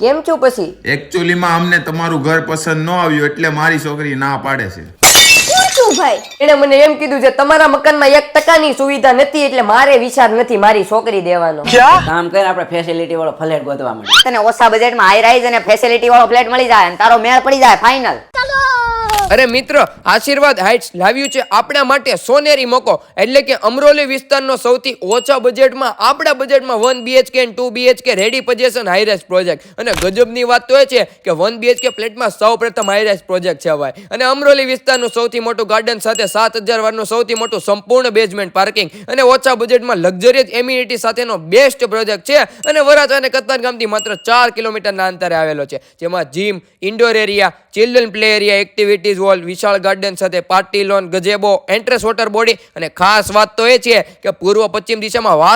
કેમ છું પછી? એકચ્યુઅલીમાં અમને તમારું ઘર પસંદ ન આવ્યું એટલે મારી છોકરી ના પાડે છે. શું ભાઈ? એણે મને એમ કીધું છે તમારા મકાનમાં એક ટકાની સુવિધા નથી એટલે મારે વિચાર નથી મારી છોકરી દેવાનો. કામ કર આપણે ફેસિલિટી વાળો ફ્લેટ ગોતવા માંડે તને ઓછા બજેટમાં હાઈ રાઈઝ અને ફેસિલિટી વાળો ફ્લેટ મળી જાય અને તારો મેળ પડી જાય ફાઇનલ અરે મિત્ર, આશીર્વાદ હાઇટ્સ લાવ્યું છે આપણા માટે સોનેરી મોકો. એટલે કે અમરોલી વિસ્તારનો સૌથી ઓછા બજેટમાં આપણા બજેટમાં one BHK and two BHK ready possession high rise project અને ગજબની વાત તો એ છે કે વન બીએચકે ફ્લેટમાં સૌ પ્રથમ હાઈરેસ પ્રોજેક્ટ છે ભાઈ અને અમરોલી વિસ્તારનું સૌથી મોટું ગાર્ડન સાથે સાત હજાર વારનું સૌથી મોટું સંપૂર્ણ બેઝમેન્ટ પાર્કિંગ અને ઓછા બજેટમાં લક્ઝરિયસ એમ્યુનિટી સાથેનો બેસ્ટ પ્રોજેક્ટ છે. અને વરાછા અને કતાર ગામથી માત્ર ચાર કિલોમીટરના અંતરે આવેલો છે. જેમાં gym indoor area children play area activities hall વિશાળ ગાર્ડન સાથે party lawn gazebo entrance water body અને ખાસ વાત તો એ છે કે પૂર્વ પશ્ચિમ દિશામાં